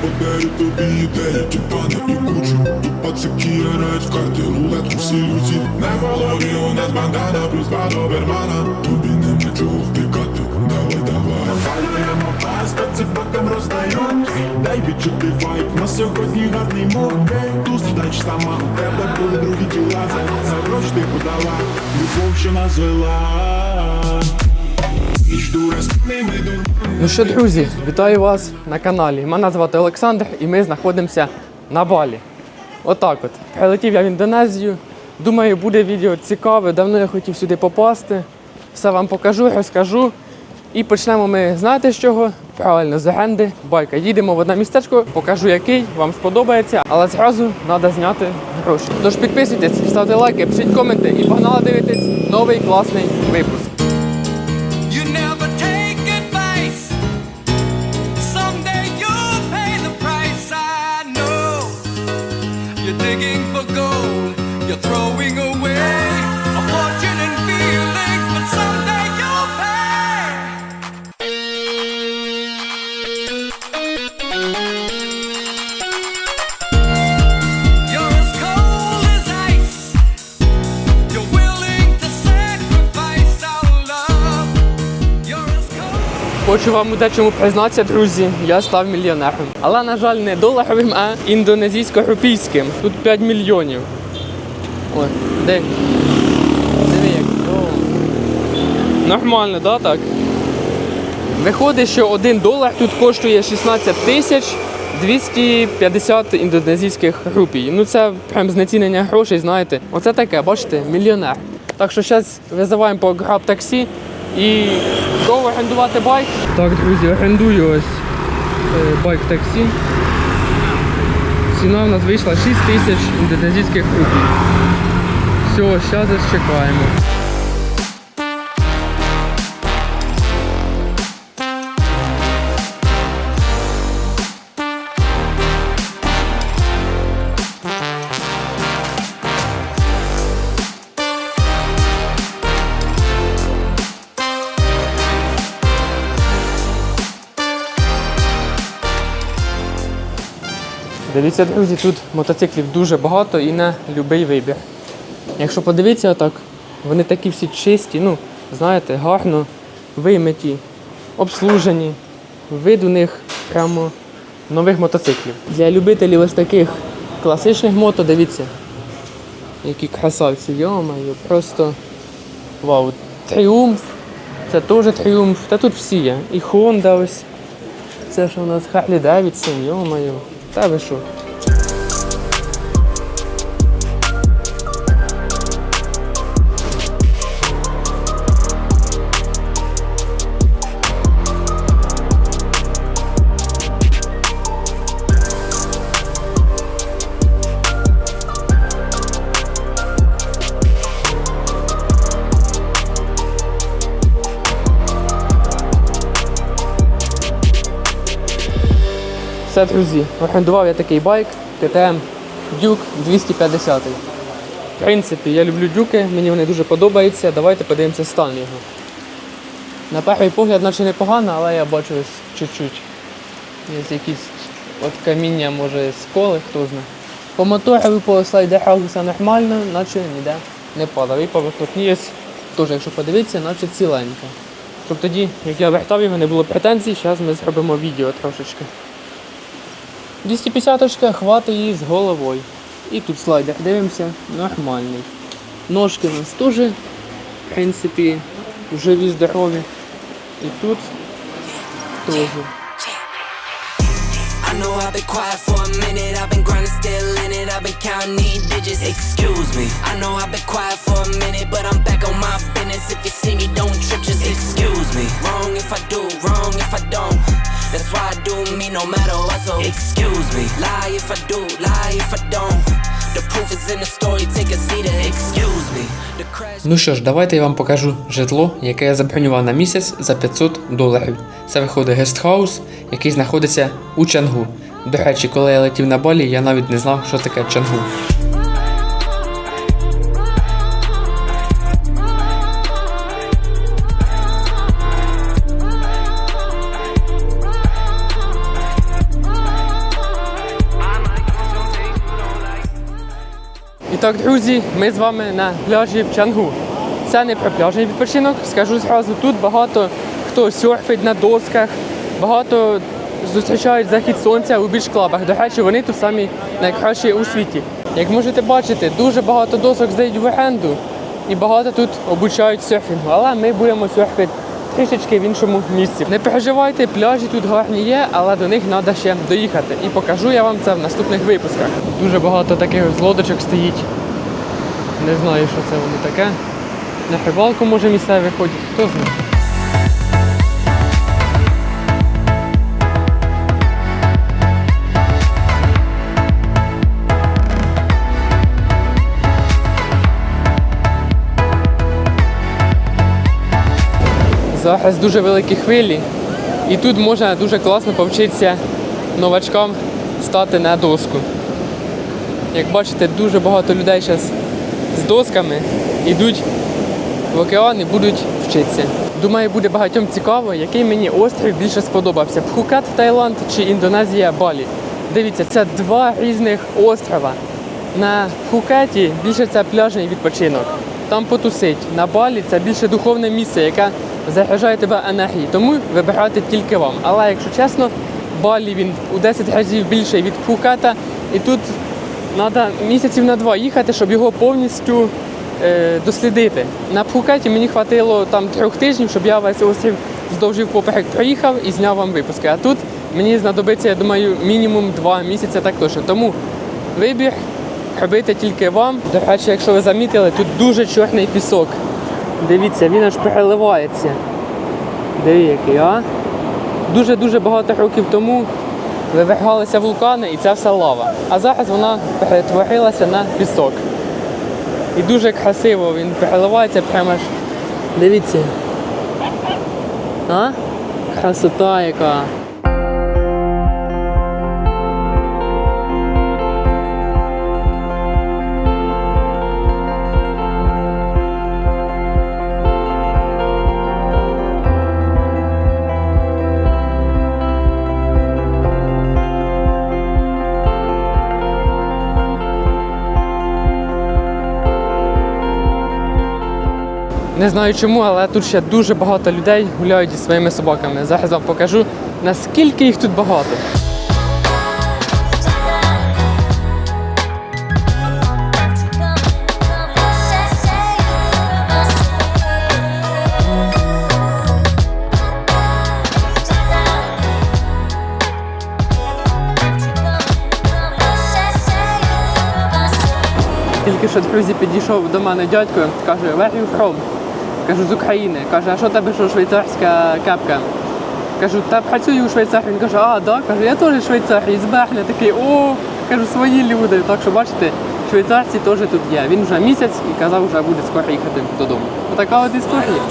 подарю тобі ідею Тюпана і кучу Тут пацаки грають в карти, рулетку всі люті. На голові у нас бандана, плюс два добермана. Тобі нема чого втикати, давай, давай. Палюємо пас, пацифакам роздають. Дай відчути вайб, на сьогодні гарний мод Тут знач сама у тебе були другі тіла За, за гроші ти подала, любов, що нас звела Ну що, друзі, вітаю вас на каналі. Мене звати Олександр і ми знаходимося на Балі. Отак от. Прилетів я в Індонезію. Думаю, буде відео цікаве. Давно я хотів сюди попасти. Все вам покажу, розкажу. І почнемо ми, знаєте з чого? Правильно, з оренди байка. Їдемо в одне містечко, покажу який, вам сподобається, але зразу треба зняти гроші. Тож підписуйтесь, ставте лайки, пишіть коменти і погнали дивитись новий класний випуск. Хочу вам у дечому признатися, друзі, я став мільйонером. Але, на жаль, не доларовим, а індонезійсько-рупійським. Тут 5 мільйонів. Ой, де? Диви як. О. Нормально, да, так? Виходить, що 1 долар тут коштує 16 тисяч 250 індонезійських рупій. Ну це прям знецінення грошей, знаєте. Оце таке, бачите, мільйонер. Так що зараз визиваємо по граб таксі і go орендувати байк. Так, друзі, орендую ось е, байк таксі. Ціна в нас вийшла 6 тисяч індонезійських рупій. Все, зараз чекаємо. Дивіться, друзі, тут мотоциклів дуже багато і на будь-який вибір. Якщо подивитися отак, вони такі всі чисті, ну, знаєте, гарно вимиті, обслужені. Вид у них прямо нових мотоциклів. Для любителів ось таких класичних мото, дивіться, які красавці, йомаю, просто вау. Тріумф, це теж тріумф, та тут всі є. І Honda ось. Це що у нас Харлі Девідсон, йомаю. Та ви що? Все, друзі, орендував я такий байк ТТМ Duke 250. В принципі, я люблю дюки, мені вони дуже подобаються. Давайте подивимося стан його. На перший погляд, наче непогано, але я бачу ось чуть-чуть. Є якісь от каміння, може, сколи, хто знає. По мотору, по слайдерах все нормально, наче ніде не падав. І по ось теж, якщо подивитися, наче ціленька. Тобто тоді, як я вертав його, не було претензій, зараз ми зробимо відео трошечки. 250 очка хватить її з головою. І тут слайдер дивимося, нормальний. Ножки у нас теж, в принципі, живі, здорові. І тут теж. I know I've been quiet for a minute. I've been grinding, still in it. I've been counting these digits. Excuse me. I know I've been quiet for a minute, but I'm back on my business. If you see me, don't trip, just excuse me. Wrong if I do, wrong if I don't. That's why I do me no matter what. So excuse me. Lie if I do, lie if I don't. The proof is in the story. Take a seat and excuse me. Ну що ж, давайте я вам покажу житло, яке я забронював на місяць за 500 доларів. Це виходить гестхаус, який знаходиться у Чангу. До речі, коли я летів на Балі, я навіть не знав, що таке Чангу. Так, друзі, ми з вами на пляжі в Чангу. Це не про пляжний відпочинок. Скажу зразу, тут багато хто серфить на досках, багато зустрічають захід сонця у більш клабах. До речі, вони тут самі найкращі у світі. Як можете бачити, дуже багато досок здають в оренду і багато тут обучають серфінгу. Але ми будемо серфити трішечки в іншому місці. Не переживайте, пляжі тут гарні є, але до них треба ще доїхати. І покажу я вам це в наступних випусках. Дуже багато таких злодочок лодочок стоїть. Не знаю, що це воно таке. На рибалку може місцеві ходять, хто знає. Зараз дуже великі хвилі, і тут можна дуже класно повчитися новачкам стати на доску. Як бачите, дуже багато людей зараз з досками йдуть в океан і будуть вчитися. Думаю, буде багатьом цікаво, який мені острів більше сподобався: Пхукет, Таїланд чи Індонезія Балі. Дивіться, це два різних острова. На Пхукеті більше це пляжний відпочинок. Там потусить. На Балі це більше духовне місце, яке заряджає тебе енергією. Тому вибирати тільки вам. Але якщо чесно, Балі він у 10 разів більший від Пхукета. І тут Треба місяців на два їхати, щоб його повністю е, дослідити. На Пхукеті мені хватило там трьох тижнів, щоб я весь острів вздовж і поперек проїхав і зняв вам випуски. А тут мені знадобиться, я думаю, мінімум два місяці так точно. Тому вибір робити тільки вам. До речі, якщо ви замітили, тут дуже чорний пісок. Дивіться, він аж переливається. Диви, який, а? Дуже-дуже багато років тому вивергалися вулкани і це все лава. А зараз вона перетворилася на пісок. І дуже красиво він переливається прямо аж. Дивіться. А? Красота яка. Знаю чому, але тут ще дуже багато людей гуляють зі своїми собаками. Зараз вам покажу, наскільки їх тут багато. Тільки що друзі підійшов до мене дядько, каже, where you from? Кажу, з України. Каже, а що тебе що швейцарська кепка? Кажу, та працюю у Швейцарії. Він каже, а, да? Кажу, я теж швейцарій, з Берля Такий, о, кажу, свої люди. Так що бачите, швейцарці теж тут є. Він вже місяць і казав, вже буде скоро їхати додому. Отака от історія.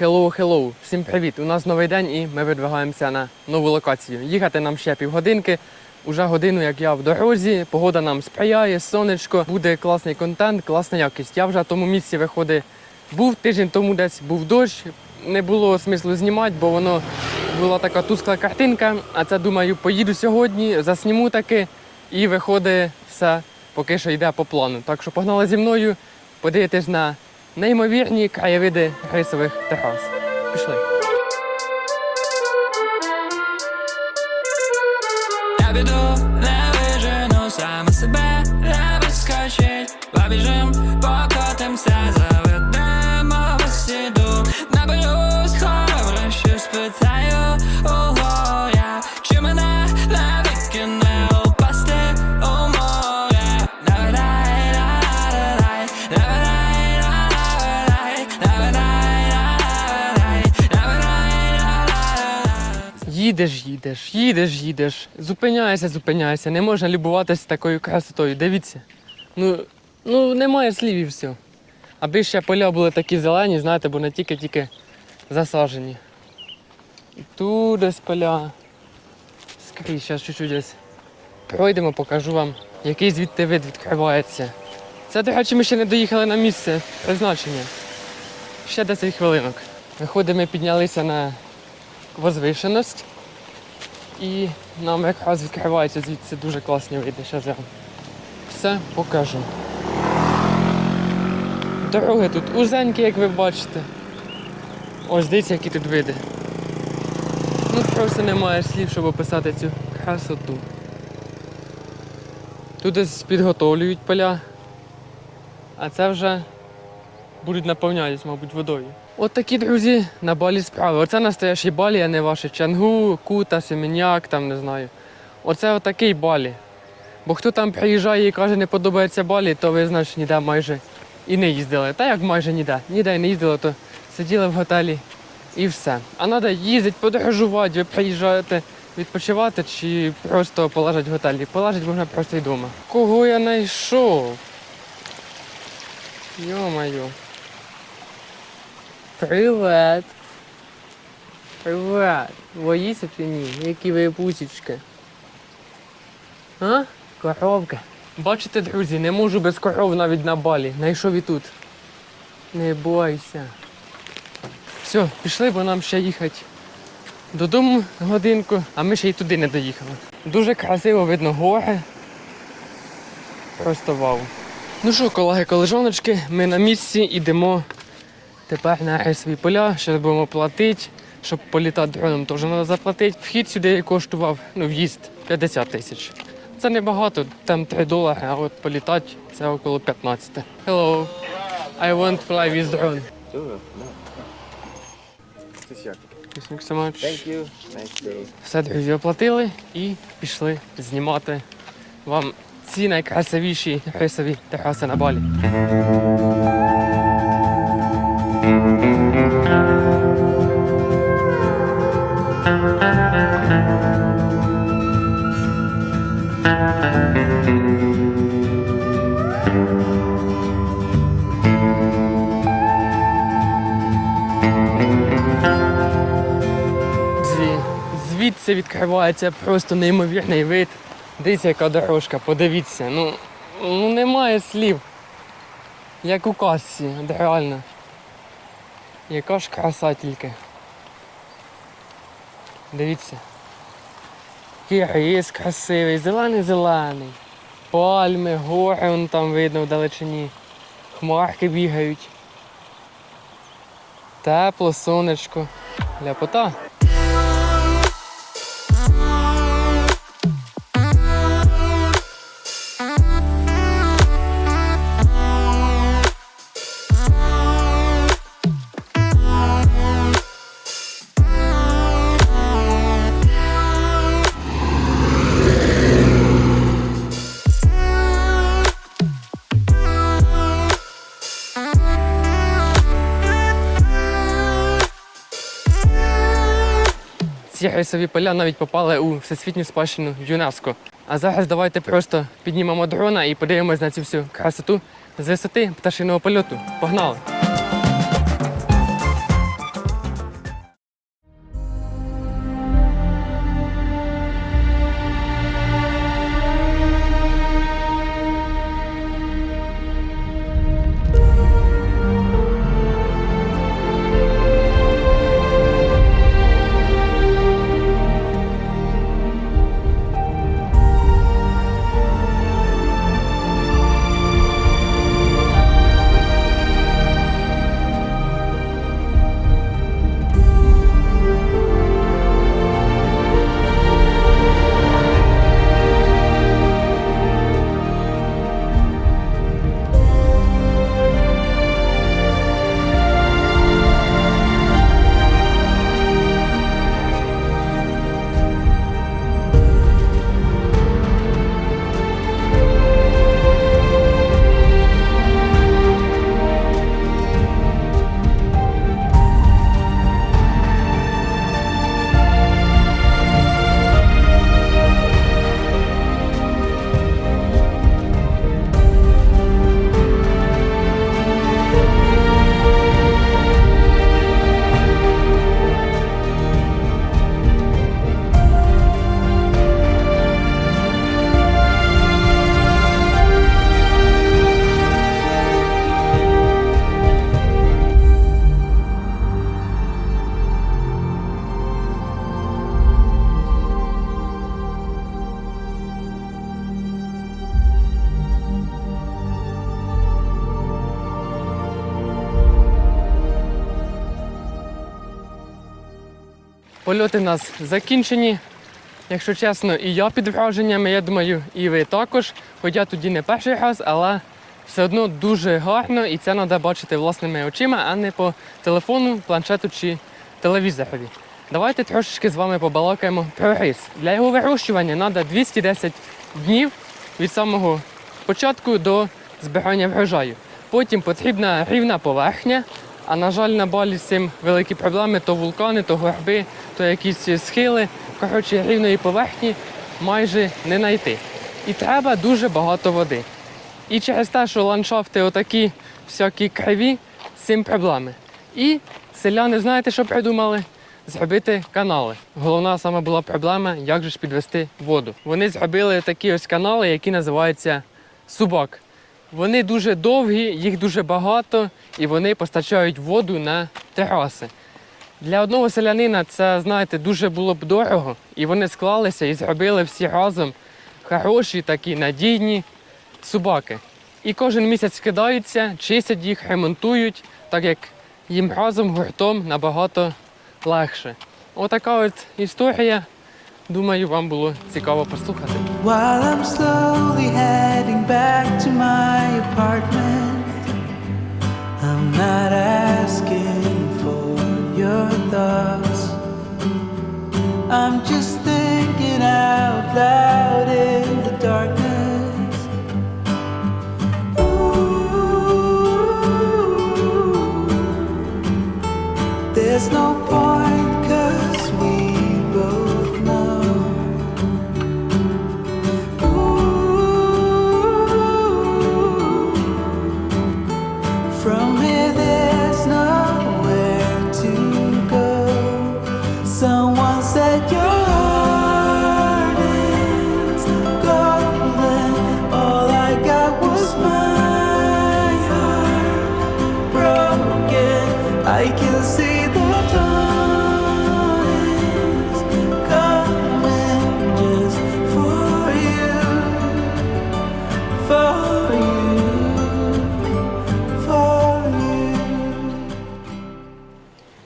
Hello! Всім привіт! У нас новий день і ми видвигаємося на нову локацію. Їхати нам ще півгодинки. Уже годину, як я в дорозі, погода нам сприяє, сонечко, буде класний контент, класна якість. Я вже в тому місці виходить. Був тиждень тому десь був дощ, не було смислу знімати, бо воно була така тускла картинка. А це думаю, поїду сьогодні, засніму таки, і виходить все поки що йде по плану. Так що погнали зі мною, подивитись на неймовірні краєвиди рисових терас. Пішли. Я біду, не вижену саме себе, не вискочить, Побіжим, Їдеш, їдеш, їдеш, їдеш. Зупиняєшся, зупиняєшся. Не можна любуватися такою красотою. Дивіться. Ну, ну немає слів і все. Аби ще поля були такі зелені, знаєте, бо не тільки-тільки засаджені. І Тут десь поля. Скрізь, зараз чуть-чуть десь пройдемо, покажу вам, який звідти вид відкривається. Це, до речі, ми ще не доїхали на місце призначення. Ще 10 хвилинок. Виходимо, ми піднялися на возвишеність. І нам якраз відкривається звідси дуже класні види. Зараз я вам все покажу. Дороги тут узенькі, як ви бачите. Ось дивіться, які тут види. Ну просто немає слів, щоб описати цю красоту. Тут десь підготовлюють поля, а це вже будуть наповнятися, мабуть, водою. От такі, друзі, на балі справи. Оце настоящий балі, а не ваші чангу, кута, семеняк, там не знаю. Оце отакий балі. Бо хто там приїжджає і каже, не подобається балі, то ви значить ніде майже і не їздили. Та як майже ніде. Ніде і не їздили, то сиділи в готелі і все. А треба їздити, подорожувати, ви приїжджаєте відпочивати чи просто полежати в готелі. Полежати можна просто й вдома. Кого я знайшов? Йо-моє. Привет. Привет. Боїся чи ні? Які ви пусічки? А? Коровка. Бачите, друзі, не можу без коров навіть на балі. Найшов і тут. Не бойся. Все, пішли, бо нам ще їхати додому годинку, а ми ще й туди не доїхали. Дуже красиво видно гори. Просто вау. Ну що, колеги, колежаночки, ми на місці йдемо тепер на рейсові поля, ще будемо платити. Щоб політати дроном, теж треба заплатити. Вхід сюди коштував, ну, в'їзд 50 тисяч. Це небагато, там 3 долари, а от політати це около 15. Hello. I want fly with drone. Thank you. Thank you. Nice day. Все, друзі, оплатили і пішли знімати вам ці найкрасивіші рисові тераси на балі. Звідси відкривається просто неймовірний вид. Дивіться, яка дорожка, подивіться. Ну, ну немає слів. Як у казці, от реально. Яка ж краса тільки. Дивіться. Який рис красивий, зелений-зелений. Пальми, гори вон там видно вдалечині. Хмарки бігають. Тепло, сонечко. Ляпота. Ці рисові поля навіть попали у всесвітню спадщину ЮНЕСКО. А зараз давайте просто піднімемо дрона і подивимось на цю всю красоту з висоти пташиного польоту. Погнали! Польоти у нас закінчені. Якщо чесно, і я під враженнями, я думаю, і ви також. Хоча тоді не перший раз, але все одно дуже гарно і це треба бачити власними очима, а не по телефону, планшету чи телевізорові. Давайте трошечки з вами побалакаємо про рис. Для його вирощування треба 210 днів від самого початку до збирання врожаю. Потім потрібна рівна поверхня, а на жаль, на балі з цим великі проблеми: то вулкани, то горби, то якісь схили. Коротше, рівної поверхні майже не знайти. І треба дуже багато води. І через те, що ландшафти отакі всякі криві, з цим проблеми. І селяни, знаєте, що придумали? Зробити канали. Головна саме була проблема, як же ж підвести воду. Вони зробили такі ось канали, які називаються субак. Вони дуже довгі, їх дуже багато, і вони постачають воду на тераси. Для одного селянина це, знаєте, дуже було б дорого, і вони склалися і зробили всі разом хороші, такі надійні собаки. І кожен місяць скидаються, чистять їх, ремонтують, так як їм разом гуртом набагато легше. Отака от історія. Думаю, вам було цікаво послухати. While I'm slowly heading back to my apartment, I'm not asking for your thoughts. I'm just thinking out loud in the darkness. Ooh, there's no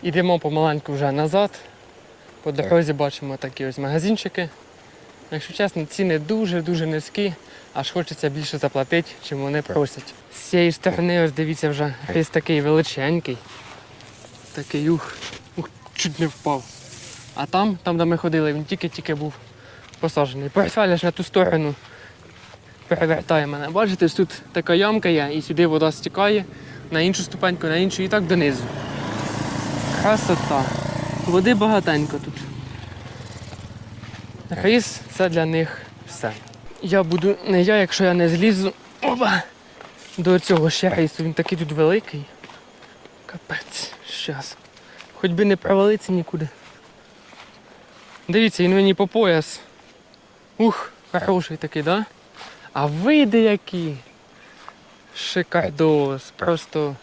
Ідемо помаленьку вже назад. По дорозі бачимо такі ось магазинчики. Якщо чесно, ціни дуже-дуже низькі, аж хочеться більше заплатити, чим вони просять. З цієї сторони, ось дивіться, вже ріс такий величенький. Такий ух, ух, чуть не впав. А там, там, де ми ходили, він тільки-тільки був посаджений. Портфеля ж на ту сторону перевертає мене. Бачите, тут така ямка є, і сюди вода стікає на іншу ступеньку, на іншу і так донизу. Красота. Води багатенько тут. Рис це для них все. Я буду не я, якщо я не злізу оба, до цього ще рису. Він такий тут великий. Капець. Щас. Хоч би не провалиться нікуди. Дивіться, він мені по пояс. Ух, хороший такий, да? А види які. Шикардос. Просто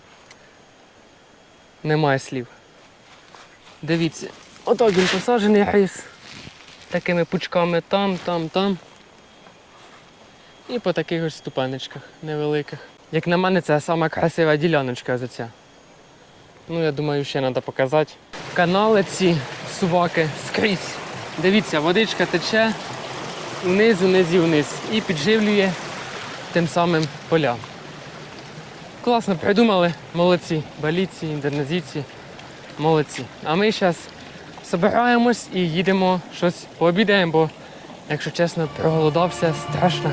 немає слів. Дивіться, отак він посаджений рис. Такими пучками там, там, там. І по таких ось ступенечках невеликих. Як на мене, це сама красива діляночка за ця. Ну, я думаю, ще треба показати. Канали ці суваки скрізь. Дивіться, водичка тече вниз, вниз і вниз. І підживлює тим самим поля. Класно придумали, молодці, балійці, індонезійці, молодці. А ми зараз збираємось і їдемо щось пообідаємо, бо, якщо чесно, проголодався страшно.